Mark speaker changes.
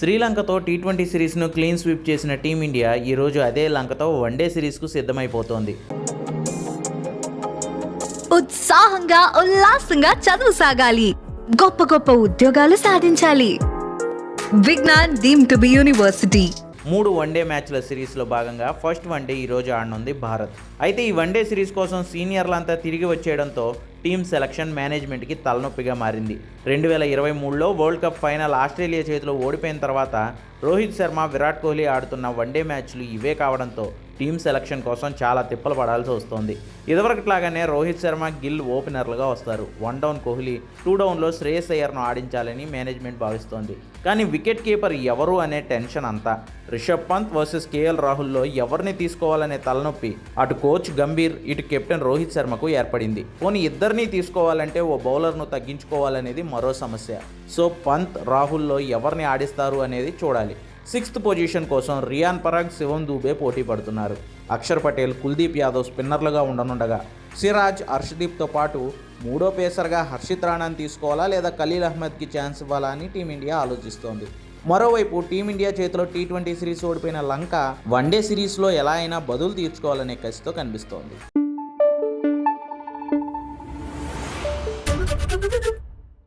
Speaker 1: శ్రీలంకతో T twenty సిరీస్ను clean sweep చేసిన టీమిండియా ఈరోజు అదే లంకతో వన్డే సిరీస్కు సిద్ధమైపోతోంది.
Speaker 2: ఉత్సాహంగా ఉల్లాసంగా చదువు సాగాలి. గొప్ప గొప్ప ఉద్యోగాలు సాధించాలి. Vignan deemed to be university.
Speaker 1: మూడు వన్డే మ్యాచ్ల సిరీస్లో భాగంగా ఫస్ట్ వన్డే ఈరోజు ఆడనుంది భారత్. అయితే ఈ వన్డే సిరీస్ కోసం సీనియర్లంతా తిరిగి వచ్చేయడంతో టీమ్ సెలక్షన్ మేనేజ్మెంట్కి తలనొప్పిగా మారింది. రెండు వేల ఇరవై మూడులో వరల్డ్ కప్ ఫైనల్ ఆస్ట్రేలియా చేతిలో ఓడిపోయిన తర్వాత రోహిత్ శర్మ విరాట్ కోహ్లీ ఆడుతున్న వన్డే మ్యాచ్లు ఇవే కావడంతో టీమ్ సెలక్షన్ కోసం చాలా తిప్పలు పడాల్సి వస్తోంది. ఇదివరకట్లాగానే రోహిత్ శర్మ గిల్ ఓపెనర్లుగా వస్తారు. వన్ డౌన్ కోహ్లీ టూ డౌన్లో శ్రేయస్ అయ్యర్ను ఆడించాలని మేనేజ్మెంట్ భావిస్తోంది. కానీ వికెట్ కీపర్ ఎవరు అనే టెన్షన్ అంతా. Rishabh Pant versus K L ఎవరిని తీసుకోవాలనే తలనొప్పి. అటు కోచ్ గంభీర్ ఇటు కెప్టెన్ రోహిత్ శర్మకు ఏర్పడింది. పోనీ ఇద్దరిని తీసుకోవాలంటే ఓ బౌలర్ను తగ్గించుకోవాలనేది మరో సమస్య. సో పంత్ రాహుల్లో ఎవరిని ఆడిస్తారు అనేది చూడాలి. సిక్స్త్ పొజిషన్ కోసం రియాన్ పరాగ్ శివం దూబే పోటీ పడుతున్నారు. అక్షర్ పటేల్ కుల్దీప్ యాదవ్ స్పిన్నర్లుగా ఉండనుండగా సిరాజ్ హర్షదీప్తో పాటు మూడో పేసర్గా హర్షిత్ రాణాను తీసుకోవాలా లేదా ఖలీల్ అహ్మద్కి ఛాన్స్ ఇవ్వాలా అని టీమిండియా ఆలోచిస్తోంది. మరోవైపు టీమిండియా చేతిలో టీ ట్వంటీ సిరీస్ ఓడిపోయిన లంక వన్డే సిరీస్లో ఎలా అయినా బదులు తీర్చుకోవాలనే కసితో కనిపిస్తోంది.